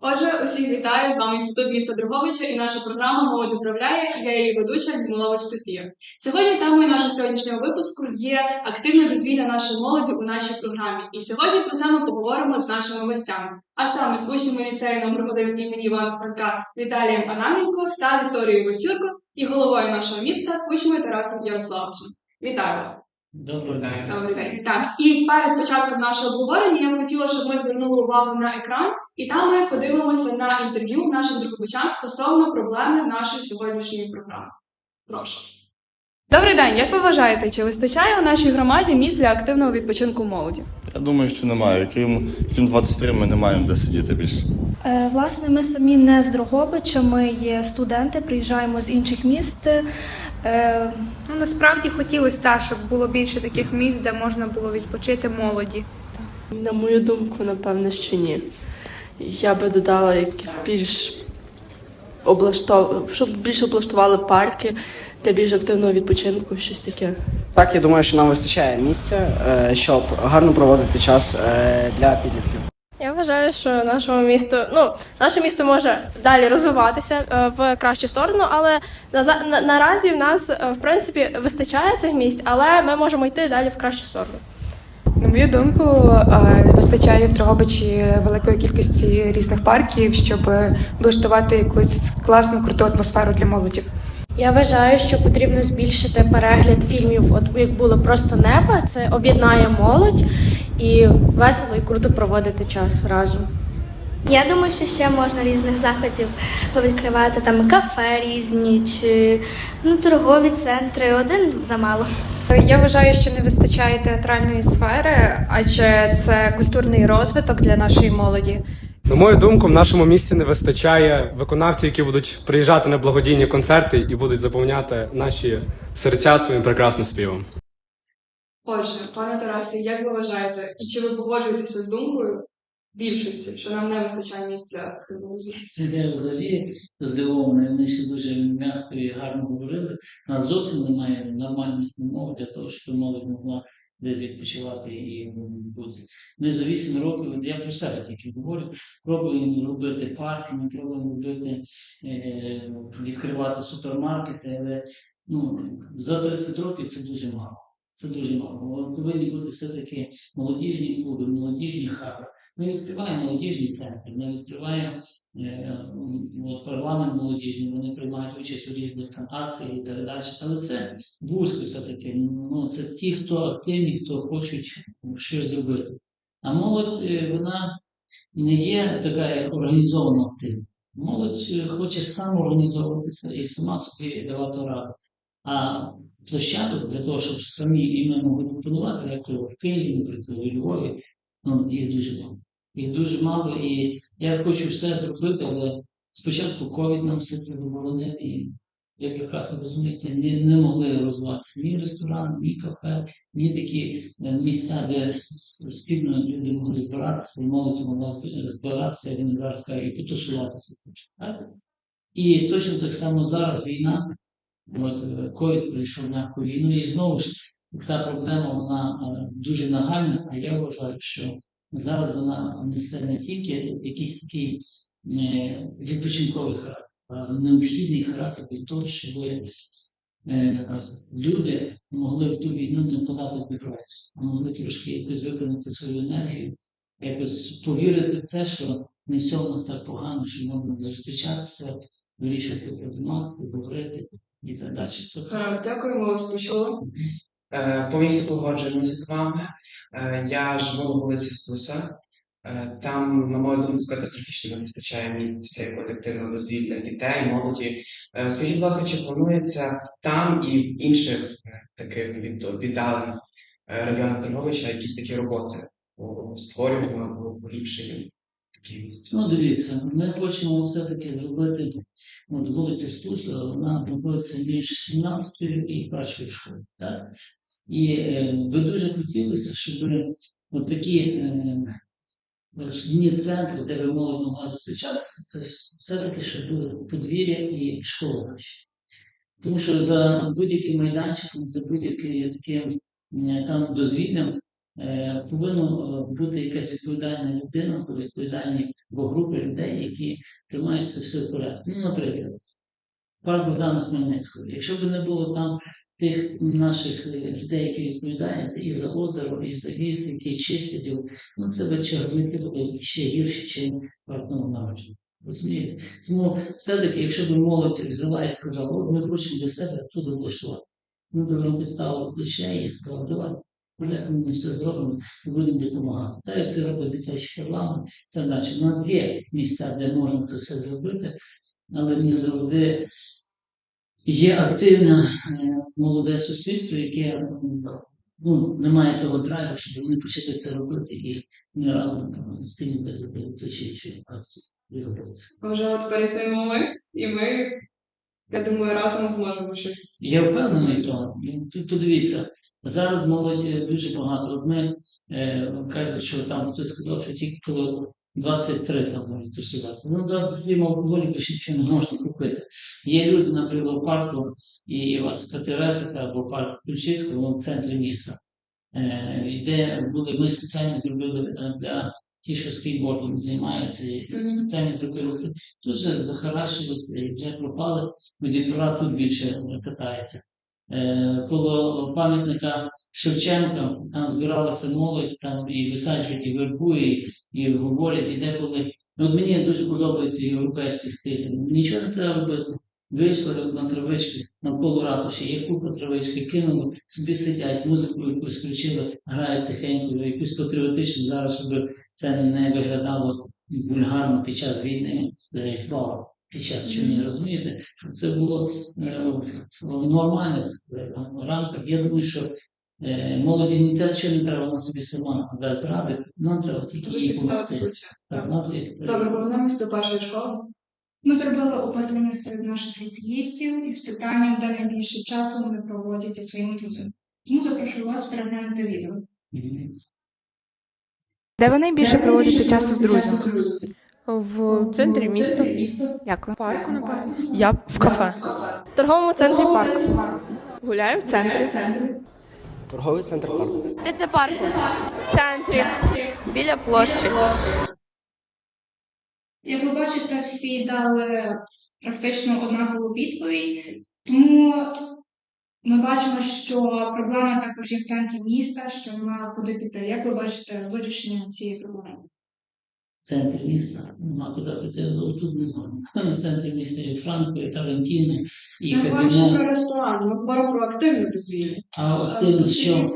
Отже, усіх вітаю з вами інститут міста Друговича і наша програма Молодь управляє. Я її ведуча Людмилович Софія. Сьогодні темою нашого сьогоднішнього випуску є активне дозвілля нашої молоді у нашій програмі. І сьогодні про це ми поговоримо з нашими гостями, а саме з учнями ліцею номер 1 імені Івана Франка Віталієм Ананенко та Вікторією Васюрко і головою нашого міста учнею Тарасом Ярославовичем. Вітаю вас! Доброго дня. Добрий день. Так, і перед початком нашого обговорення я б хотіла, щоб ми звернули увагу на екран, і там ми подивимося на інтерв'ю наших друговичан стосовно проблеми нашої сьогоднішньої програми. Прошу. Добрий день. Як ви вважаєте, чи вистачає у нашій громаді місць для активного відпочинку молоді? Я думаю, що немає. Крім 7.23 ми не маємо де сидіти більше. Е, Власне, ми самі не з Дрогобича, ми є студенти, приїжджаємо з інших міст. Е, Ну, насправді хотілося так, щоб було більше таких місць, де можна було відпочити молоді. На мою думку, напевне, що ні. Я би додала якісь більш облаштов... щоб більше облаштували парки для більш активного відпочинку, щось таке. Так, я думаю, що нам вистачає місця, е, щоб гарно проводити час е, для підлітків. Я вважаю, що нашому місту, ну наше місто може далі розвиватися е, в кращу сторону, але на, на, наразі в нас в принципі вистачає цих місць, але ми можемо йти далі в кращу сторону. На мою думку, не вистачає в Дрогобичі великої кількості різних парків, щоб влаштувати якусь класну круту атмосферу для молоді. Я вважаю, що потрібно збільшити перегляд фільмів, от як було просто небо. Це об'єднає молодь і весело і круто проводити час разом. Я думаю, що ще можна різних заходів повідкривати там кафе різні чи ну, торгові центри. Один замало. Я вважаю, що не вистачає театральної сфери, адже це культурний розвиток для нашої молоді. На мою думку, в нашому місті не вистачає виконавців, які будуть приїжджати на благодійні концерти і будуть заповняти наші серця своїм прекрасним співом. Отже, пане Тарасе, як ви вважаєте, і чи ви погоджуєтеся з думкою більшості, що нам не вистачає місць для? Це я взагалі здивований. Вони всі дуже м'яко і гарно говорили. У нас зовсім немає нормальних умов для того, щоб молодь могла десь відпочивати і бути. Ми за 8 років, я про себе тільки говорю, пробуємо робити парки, ми пробуємо робити, е, відкривати супермаркети, але ну, за 30 років це дуже мало. Це дуже мало. Повинні бути все-таки молодіжні клуби, молодіжні хаби. Ми відкриваємо молодіжні центри, ми відкриваємо е, от, парламент молодіжний, вони приймають участь у різних там акціях і так далі. Але це вузько все-таки. Ну, це ті, хто активні, хто хочуть щось зробити. А молодь, е, вона не є така як організовано активна. Молодь е, хоче самоорганізовуватися і сама собі давати раду. А площадок для того, щоб самі іми могли пропонувати, як в Києві, наприклад, у Львові, ну, їх дуже мало. Їх дуже мало, і я хочу все зробити, але спочатку ковід нам все це заборонив, і як прекрасно розумієте, не, не могли розвиватися ні ресторани, ні кафе, ні такі е, місця, де спільно люди могли збиратися, і молодь могла збиратися, вони зараз кажуть, і потусуватися. Так? І точно так само зараз війна, от е, ковід прийшов на коліно, і знову ж та проблема вона е, дуже нагальна, а я вважаю, що зараз вона несе не тільки якийсь такий е, відпочинковий характер, а необхідний характер для того, щоб е, люди могли в ту війну не подати депресію, а могли трошки якось виконати свою енергію, якось повірити в це, що не все в нас так погано, що можна зустрічатися, вирішувати проблематику, говорити і так далі. Дякую, вас почули. Е, Повністю погоджуємося з вами. Е, Я живу на вулиці Стуса. Е, Там, на мою думку, катастрофічно не вистачає місць для якогось активного дозвілля дітей, молоді. Е, Скажіть, будь ласка, чи планується там і в інших таких віддалених районах Дрогобича якісь такі роботи по створюванню або поліпшенню? Ну, дивіться, ми хочемо все-таки зробити от, вулиця Стуса, вона знаходиться між 17 і першою школою. Так? І е, би дуже хотілося, щоб от такі е, шкільні центри, де ви молодь могла зустрічатися, це все-таки щоб були подвір'я і школа. Тому що за будь-яким майданчиком, за будь-яким таким е, там дозвіллям е, повинно е, бути якась відповідальна людина, відповідальні або групи людей, які тримають це все в порядку. Ну, наприклад, парк Богдана Хмельницького. Якщо б не було там тих наших е, людей, які відповідають і за озеро, і за ліс, які чистять його, ну це би чагарники були ще гірші, ніж парк народження. Розумієте? Тому все-таки, якщо б молодь взяла і сказала, от ми хочемо для себе тут облаштувати. Ми б нам підставили плече і сказали, давай, Колеги, ми все зробимо і будемо допомагати. Так як це робить дитячий парламент, це далі. У нас є місця, де можна це все зробити, але не завжди є активне е, молоде суспільство, яке ну, не має того драйву, щоб вони почали це робити і не разом спільно без точичі акції і робити. Може, от перестаємо ми, і ми, я думаю, разом зможемо щось. Я впевнений в тому. Подивіться, зараз молодь е, дуже багато. От ми е, кажуть, що там хтось сказав, що тільки коли 23 там можуть тусуватися. Ну да, їм алкоголі більше нічого не можна купити. Є люди, наприклад, у парку, і у вас Катересика або парк Ключівського в центрі міста. Е, де були, ми спеціально зробили е, для ті, що скейтбордом займаються, і спеціально зробили це. Дуже захарашилося і вже пропали, бо дітвора тут більше катається. Е, коло пам'ятника Шевченка там збиралася молодь, там і висаджують і вербу, і, і говорять, і деколи. Ну, От мені дуже подобається європейський стиль. Нічого не треба робити. Вийшли на травички навколо ратуші, є купа травички, кинули, собі сидять, музику якусь включили, грають тихенько, якусь патріотичну зараз, щоб це не виглядало вульгарно під час війни, е, хвала під час чумі, розумієте? Щоб це було е, в- нормальних е, рамках. Я думаю, що е, молоді ні те, що не треба, вона собі сама дасть ради, нам треба тільки їй допомогти. Добре, повернемось до першої школи. Ми зробили опитування серед наших ліцеїстів із питанням, де найбільше часу вони проводять зі своїми друзями. Тому запрошую вас переглянути відео. Де ви найбільше проводите часу з друзями? В центрі міста. Дякую. Парку, напевно. Я в кафе. В торговому центрі парк. Гуляю в центрі. Торговий центр парку. Де це парку? В центрі. Біля площі. Як ви бачите, всі дали практично однакову відповідь, тому ми бачимо, що проблема також є в центрі міста, що немає куди піти. Як ви бачите вирішення цієї проблеми? Центрі міста нема куди піти, але тут не можна. В центрі міста і Франко, і Тарантіни, і Федімо. про ресторан, ми говоримо про активне дозвілля. А активно що?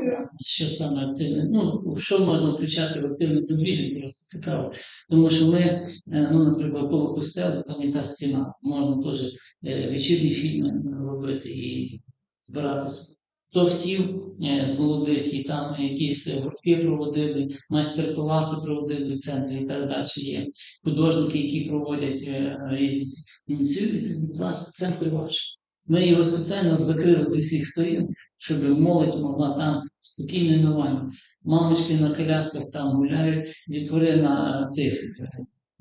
Що саме активне? Ну, що можна включати в активне дозвілля, просто цікаво. Тому що ми, е, ну, наприклад, коло костелу, там і та стіна, можна теж е, вечірні фільми робити і збиратися. Хто хотів е, з молодих, і там якісь гуртки проводили, майстер-класи проводили в центрі і так далі. Є художники, які проводять е, різні ці- будь ласка, центр ваш. Ми його спеціально закрили з усіх сторін, щоб молодь могла там спокійно і. Мамочки на колясках там гуляють, дітвори на тих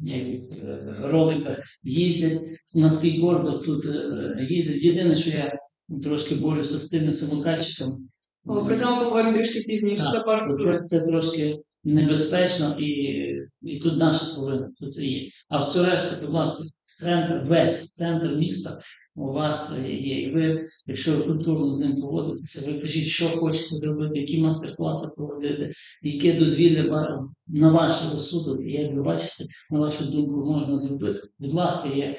е, роликах їздять, на скейтбордах тут їздять. Єдине, що я трошки борюся з тими самокатчиками. О, Про це ми поговоримо трішки пізніше. Так, Це. Це, це трошки небезпечно і, і тут наша половина, тут є. А все решта, будь ласка, центр, весь центр міста у вас є. І ви, якщо ви культурно з ним поводитеся, ви кажіть, що хочете зробити, які мастер-класи проводити, яке дозвілля на ваш розсудок, і як ви бачите, на вашу думку можна зробити. Будь ласка, є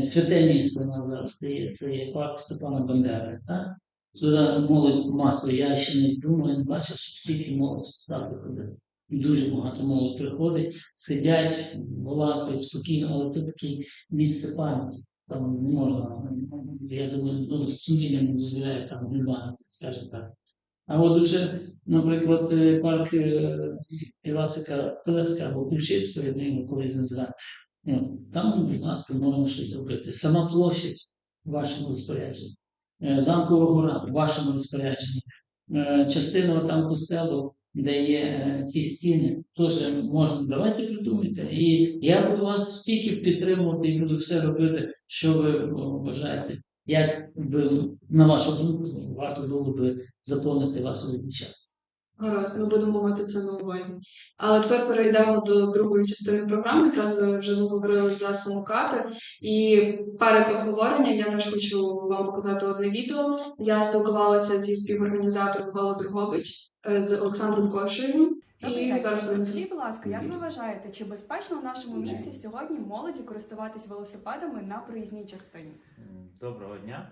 святе місто у нас зараз стає, це є парк Степана Бандери. Так? Туди молодь масово. Я ще не думаю, не бачив, що стільки молодь туди приходить. Дуже багато молодь приходить, сидять, балакають спокійно, але це таке місце пам'яті. Там не можна, я думаю, ну, сумління не дозволяє там гульбанити, скажімо так. А от уже, наприклад, е, парк е, Івасика Телеска або Ключицького, ми його колись називаємо, там, будь ласка, можна щось робити. Сама площадь в вашому розпорядженні. Е, Замкова гора в вашому розпорядженні. Е, Частина там костелу, де є е, ті стіни, теж можна. Давайте придумайте. І я буду вас тільки підтримувати і буду все робити, що ви вважаєте. Як би, на вашу думку, варто було би заповнити ваш час. Гаразд, ми будемо мати це на увазі. Але тепер перейдемо до другої частини програми. Якраз ви вже заговорили за самокати. І перед обговоренням я теж хочу вам показати одне відео. Я спілкувалася зі співорганізатором Гала Другобич е, з Олександром. Добрий І зараз Скажіть, будь ласка, як ви вважаєте, чи безпечно в нашому місті сьогодні молоді користуватись велосипедами на проїзній частині? Доброго дня.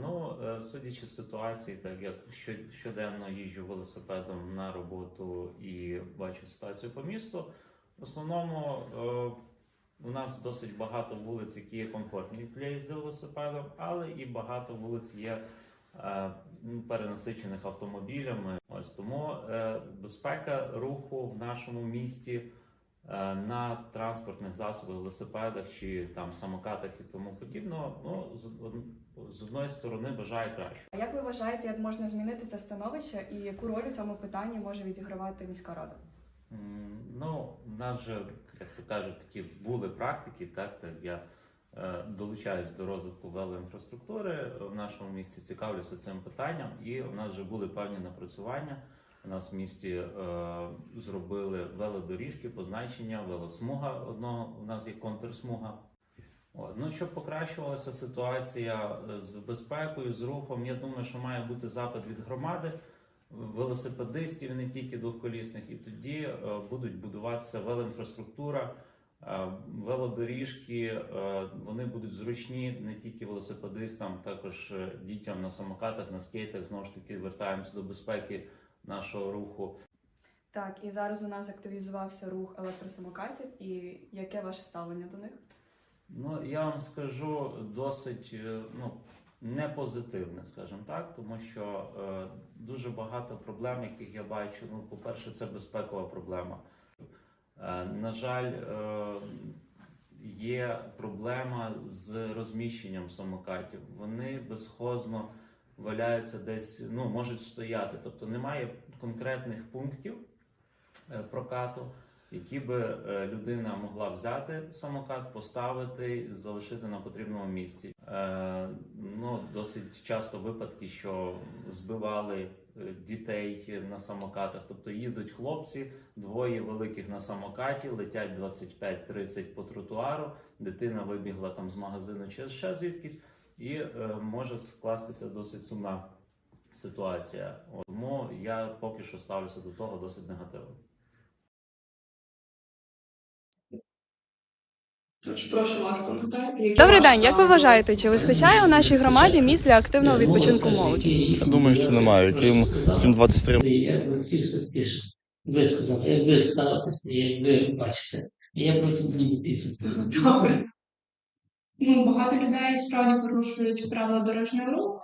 Ну, е, судячи з ситуації, так як щоденно їжджу велосипедом на роботу і бачу ситуацію по місту, в основному е, у нас досить багато вулиць, які є комфортні для їзди велосипедом, але і багато вулиць є е, перенасичених автомобілями. Ось тому безпека руху в нашому місті на транспортних засобах, велосипедах чи там самокатах і тому подібно, ну з, од- одної сторони бажаю краще. А як ви вважаєте, як можна змінити це становище і яку роль у цьому питанні може відігравати міська рада? М, Ну, в нас же, як то кажуть, такі були практики, так, так я е, долучаюсь до розвитку велоінфраструктури в нашому місті, цікавлюся цим питанням, і у нас вже були певні напрацювання. У нас в місті е, зробили велодоріжки, позначення, велосмуга одного, у нас є контрсмуга. Ну, щоб покращувалася ситуація е, з безпекою, з рухом, я думаю, що має бути запит від громади, велосипедистів, не тільки двохколісних, і тоді е, будуть будуватися велоінфраструктура, е, велодоріжки, вони будуть зручні не тільки велосипедистам, також дітям на самокатах, на скейтах. Знову ж таки, вертаємося до безпеки нашого руху. Так, і зараз у нас активізувався рух електросамокатів, і яке ваше ставлення до них? Ну, я вам скажу досить е, ну, не позитивне, скажімо так, тому що е, дуже багато проблем, яких я бачу. Ну, по-перше, це безпекова проблема. Е, на жаль, е, є проблема з розміщенням самокатів. Вони безхозно валяються десь, ну, можуть стояти. Тобто немає конкретних пунктів е, прокату які би е, людина могла взяти самокат, поставити, залишити на потрібному місці. Е, ну, досить часто випадки, що збивали е, дітей на самокатах. Тобто їдуть хлопці, двоє великих на самокаті, летять 25-30 по тротуару. Дитина вибігла там з магазину чи ще звідкись, і може скластися досить сумна ситуація. Тому я поки що ставлюся до того досить негативно. Тож прошу ваш коментар. Які Добрий день. Як ви вважаєте, чи вистачає у нашій громаді місць для активного відпочинку молоді? Я думаю, що немає. Крім 7.23 Я би хотів все-таки, щоб ви сказали, як ви ставитеся, як ви бачите. Я потім буду підсумку. Добре. Ну, багато людей справді порушують правила дорожнього руху.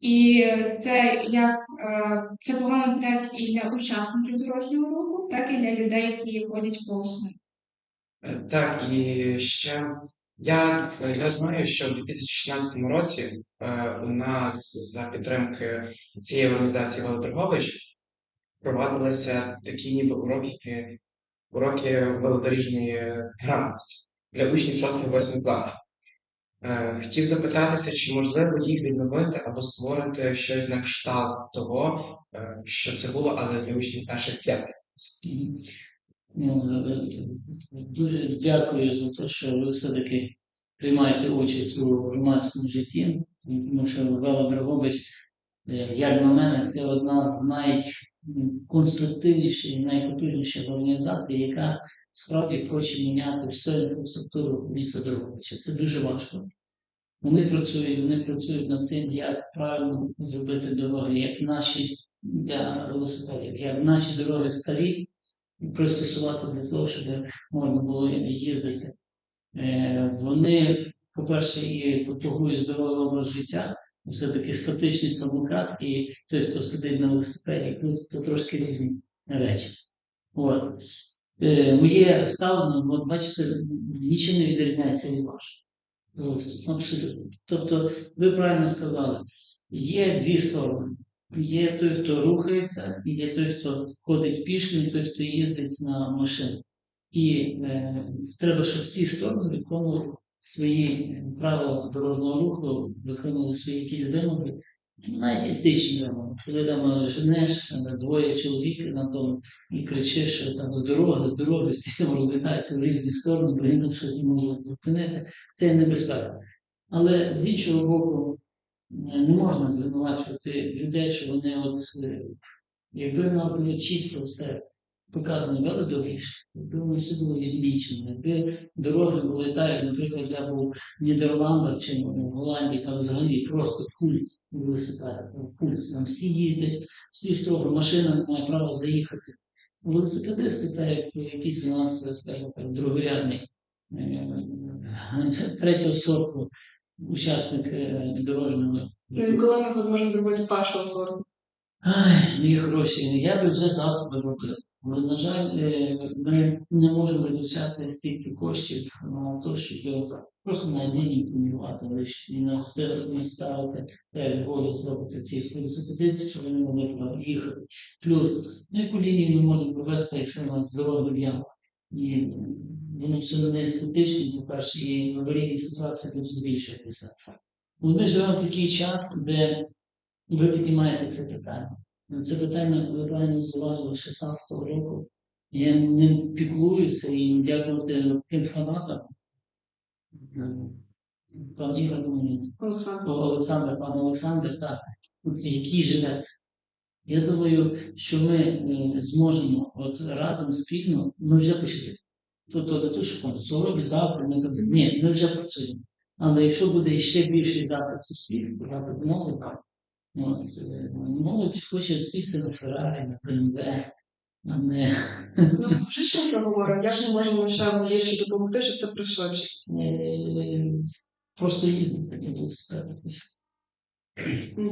І це як е, це погано так і для учасників дорожнього руху, так і для людей, які ходять повз них. Так, і ще я, я знаю, що в 2016 році е, у нас за підтримки цієї організації Велодоргович провадилися такі ніби уроки, уроки велодоріжної грамотності для учнів 6-8 класів. Е, Хотів запитатися, чи можливо їх відновити або створити щось на кшталт того, е, що це було, але для учнів перших п'ятих. Ну, е, Дуже дякую за те, що ви все-таки приймаєте участь у громадському житті, тому що Вела Драгобич, е, як на мене, це одна з найконструктивніших і найпотужніших організацій, яка справді хоче міняти всю інфраструктуру міста Дрогобича. Це дуже важко. Вони працюють, вони працюють над тим, як правильно зробити дороги, як наші для велосипедів, як наші дороги старі, пристосувати для того, щоб можна було їздити. Е, Вони, по-перше, і пропагують здоровий образ життя, все-таки статичний самокат і той, хто сидить на велосипеді, це трошки різні речі. От. Е, Моє ставлення, от бачите, нічим не відрізняється від вашого. Зовсім, абсолютно. Тобто, ви правильно сказали, є дві сторони. Є той, хто рухається, є той, хто ходить пішки, той, хто їздить на машині. І е, треба, щоб всі сторони виконували свої правила дорожнього руху, виконували свої якісь вимоги Навіть етичні вимоги. Коли там женеш е, двоє чоловіків на тому і кричиш, що там з дороги, з дороги, всі там розлітаються в різні сторони, бо він там щось не може зупинити, це небезпека. Але з іншого боку, е, не можна звинувачувати людей, що вони е, якби в нас було чітко все показано велодоріжки, якби воно все було відмічено, якби дороги були так, як, наприклад, я був в Нідерландах чи в Голландії, там взагалі просто культ велосипеда, культ. Там всі їздять, всі строго, машина не має права заїхати. Велосипедисти, так як якийсь у нас, скажімо так, другорядний е, третього сорту учасник е, дорожнього Ну, Коли ми зможемо зробити першого сорту. Ай, мої хороші, я би вже завтра би робив. Але, на жаль, е, ми не можемо витрачати стільки коштів на те, щоб просто на лінії помірувати лише і встигли не ставити е, волю зробити цих велосипедистів, щоб вони могли їхати. Плюс, ну яку лінію ми можемо провести, якщо у нас дорога в ямах. І воно все не естетично, по-перше, і аварійні ситуації будуть збільшуватися. Ну, Ми живемо в такий час, де ви піднімаєте це питання. Ну, Це питання, ви правильно зауважили, з 16-го року. Я ним піклуюся і дякувати тим фанатам. Пан Ігор, ну, Олександр. Олександр, пан Олександр, так, який живець. Я думаю, що ми е, зможемо от разом спільно, ми вже пішли. Тобто не те, що сьогодні, завтра, ми там ні, ми вже працюємо. Але якщо буде ще більший запит суспільства, запит молоді, от, е, молодь хоче сісти на Феррарі, на БМВ, а не Ну, вже що це говорить? Як ми можемо ще більше допомогти, щоб це пройшло? Е, просто їздити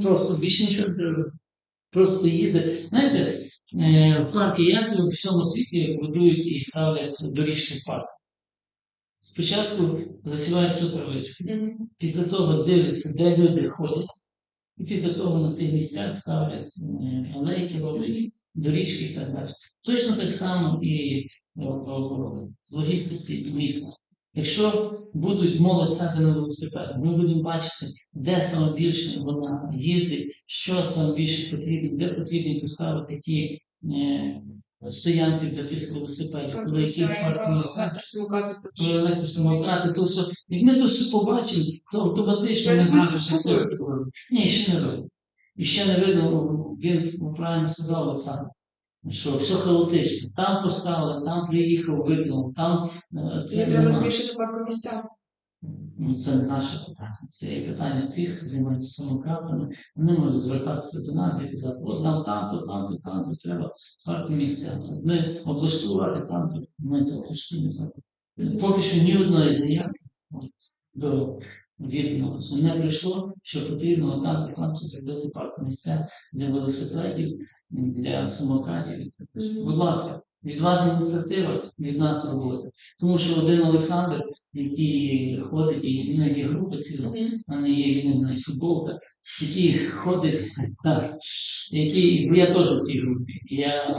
Просто більше нічого не треба. Просто їздити. Знаєте, е, в парки як у всьому світі будують і ставлять доріжки в парк. Спочатку засівають всю травичку, після того дивляться, де люди ходять, і після того на тих місцях ставлять е, алейки, роблять доріжки і так далі. Точно так само і о, з логістиці міста. Якщо будуть молодь сяти на велосипед, ми будемо бачити, де саме більше вона їздить, що саме більше потрібно, де потрібно поставити ті е, стоянки для тих велосипедів, коли які. Електросамокати. Про електросамокати, то все. Як ми то все побачимо, то автоматично ми знаємо, що це відбувається. Ні, ще не видно. І ще не видно, він ну, правильно сказав Олександр, що все хаотично. Там поставили, там приїхав, викинув, там е, це треба збільшити парку місця. Ну, це не наше питання. Це є питання тих, хто займається самокатами. Вони можуть звертатися до нас і казати, от нам там-то, там-то, там-то треба парку місця. Ми облаштувати там-то, ми то облаштуємо. Поки що ні одної заявки от, до відповідного не прийшло, що потрібно там там зробити парку місця для велосипедів, для самокатів. Будь ласка, від вас ініціатива, від нас робота. Тому що один Олександр, який ходить, і ну, є група ціла, а не є він навіть футболка, який ходить, так, який, бо я теж в цій групі. Я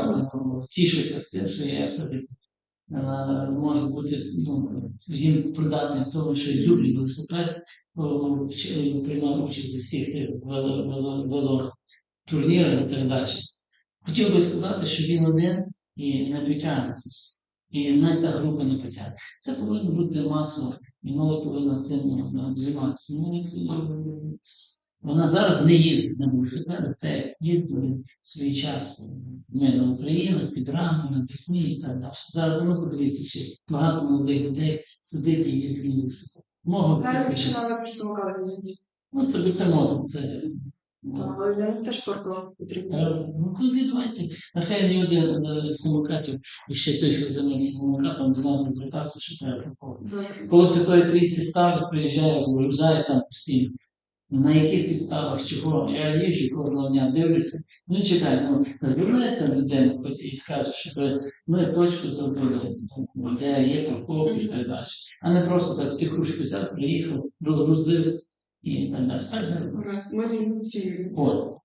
тішуся з тим, що я все-таки е, можу бути ну, їм придатний в тому, що я велосипед, приймав участь у всіх тих вело- вело- велотурнірах і так далі. Хотів би сказати, що він один і не потягне це все. І навіть та група не потягне. Це повинно бути масово, і молодь повинна цим ну, займатися. Вона зараз не їздить на велосипедах, те їздили в свій час ми на Україну, під раму, на Десні і так далі. Зараз ну подивіться, що багато молодих людей сидить і їздить на велосипед. Мого Зараз більше на електросамокати. Ну, це це мода, це але теж парку потрібно. Е, Ну тоді давайте. Нехай не один е, самокатів, і ще той, хто займається самокатом, до нас не звертався, що треба проходити. Коли Святої Трійці ставить, приїжджає, вигружає там постійно. На яких підставах, чого? Я їжджу кожного дня, дивлюся. Ну чекай, ну звернеться людина, хоч і скаже, що ми точку зробили, ну, де є парковка і так далі. А не просто так втихушку взяв, приїхав, розгрузив і так далі. Так не робиться. Ми. От.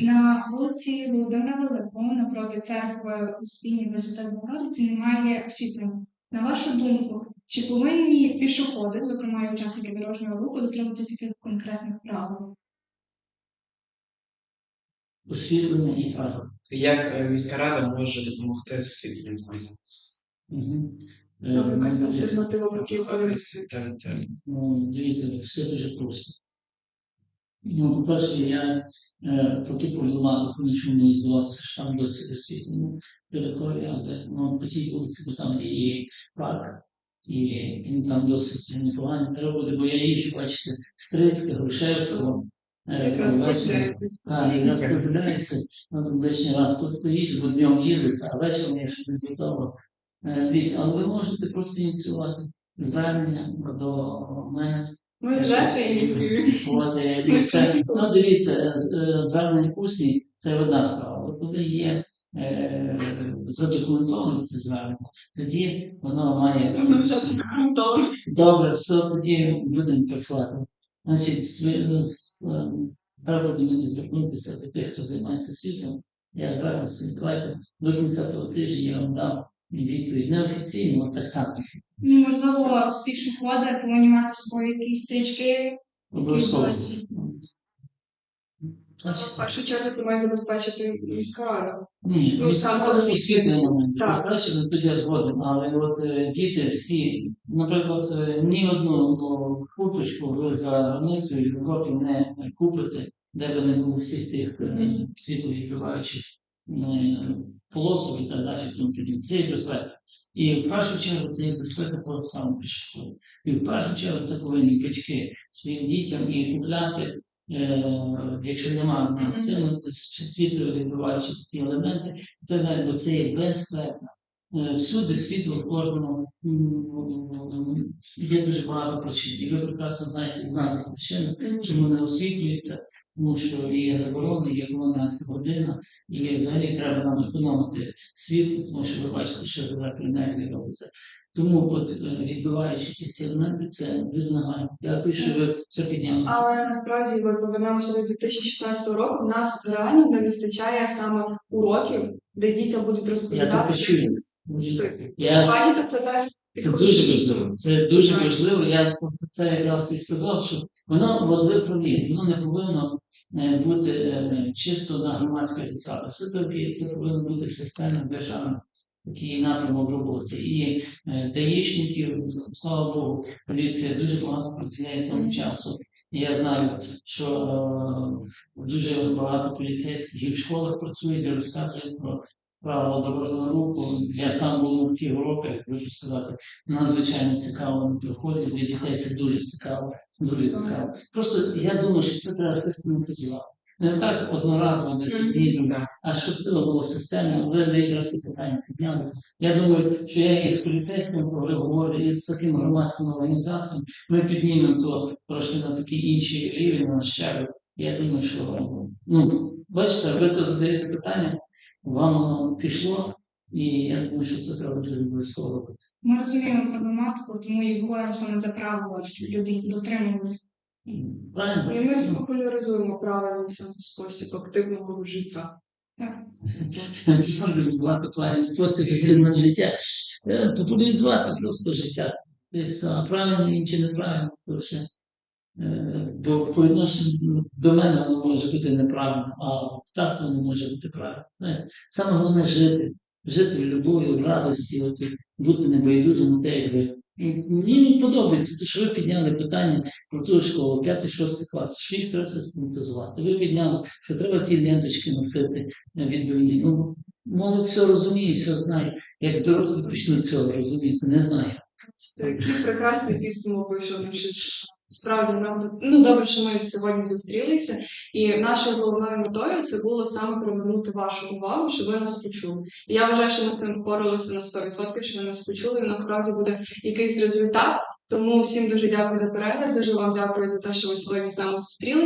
На вулиці Володимира Великого напроти церкви Успіння Висоти Богородиці немає освітлення. На вашу думку, чи повинні пішоходи, зокрема і учасники дорожнього руху, дотримуватися яких конкретних правил? освітлення і право. Як е, міська рада може допомогти з освітленням каналізації? Угу. Ну, дивіться, все дуже просто. Ну, по-перше, я е, про ту проблематику нічому не здавався, що там досить освітлена територія, де ну, по тій вулиці, бо там є парк, і він там досить непоганий. Треба буде, бо я їжджу, бачите, Стрийське, Грушевського. е, Якраз подивляюся, ну, лишній раз по- поїжджу, бо днем їздиться, а вечором я ще не звітово. Дивіться, але ви можете просто ініціювати звернення до мене. Ми вже це ініціюємо. От, е, і все. Ну, дивіться, е, звернення усні це одна справа. Коли є е, задокументовано це звернення, тоді воно має документовано. добре, все тоді будемо працювати. Значить, е, треба до звернутися до тих, хто займається світлом. Я звернуся, давайте до кінця того тижня я вам дам відповідь. Неофіційно, але так само. Ну, можливо, пішоходи повинні мати з собою якісь стрічки. Обов'язково. В першу чергу це має забезпечити міська рада. Ні, Ну, сам освітлення. освітлення момент забезпечено, тоді я згоден. Але от е, діти всі, наприклад, е, ні одну ну, курточку ви за границею в Європі не купите, де би не було всіх тих е, світловідбиваючих полосок і так далі. Тому тоді Це є безпека. І в першу чергу це є безпека того самого пішоходу. І в першу чергу це повинні батьки своїм дітям і купляти, е, якщо немає на це світу світло відбиваючи такі елементи, це бо це є безпека. Е, Всюди світло в кожному є дуже багато причин. І ви прекрасно знаєте, одна з причин, чому не освітлюється, тому що є заборони, є комендантська година, і взагалі треба нам економити світло, тому що ви бачите, що з електроенергією робиться. Тому от е, відбиваючи ті всі елементи, це визнавання. Дякую, що ви це підняли. Але насправді ми повернемося до 2016 року. В нас реально не вистачає саме уроків, де дітям будуть Я розповідати. чую. Я Пані, то це теж Це дуже важливо. Це дуже важливо. Я це, це якраз і сказав, що воно, от ви праві, воно не повинно е, бути е, чисто на громадських засадах. Все таки це повинно бути системна державна такий напрямок роботи. І е, слава Богу, поліція дуже багато приділяє тому часу. І я знаю, що е, дуже багато поліцейських і в школах працюють, де розказують про правила дорожнього руху. Я сам був в ті уроки, хочу сказати, надзвичайно цікаво приходить. Для дітей це дуже цікаво, дуже цікаво. Просто я думаю, що це треба систематизувати. Не так одноразово не відповідно, а щоб це було системно, ви якраз ті питання підняли. Я думаю, що я і з поліцейським говорю, і з такими громадськими організаціями, ми піднімемо то трошки на такий інший рівень, на щебель. Я думаю, що ну, бачите, ви то задаєте питання, вам воно пішло, і я думаю, що це треба дуже обов'язково робити. Ми розуміємо проблематику, тому і говоримо саме за правила, щоб люди дотримувалися. Правильно? І ми популяризуємо правильний саме спосіб активного життя. Популяризувати правильний спосіб активного життя. Е, Популяризувати просто життя. Правильно чи неправильно, то вже. Е, Бо по відношенню до мене воно може бути неправильно, а так воно може бути правильно. Саме головне жити, жити в любові, в радості, от, бути небайдужим на те, як ви. Мені подобається, те, що ви підняли питання про ту школу, 5-6 клас, що їх треба систематизувати. Ви підняли, що треба ті ленточки носити відбивні. Ну, молодь все розуміє, все знає. Як дорослі почнуть цього розуміти, не знаю. Який прекрасний підсумок вийшов наші. Справді нам ну добре, що ми сьогодні зустрілися, і нашою головною метою це було саме привернути вашу увагу, щоб ви нас почули. І я вважаю, що ми з тим впоралися на 100%, що ви нас почули, і насправді буде якийсь результат. Тому всім дуже дякую за перегляд, дуже вам дякую за те, що ви сьогодні з нами зустрілися.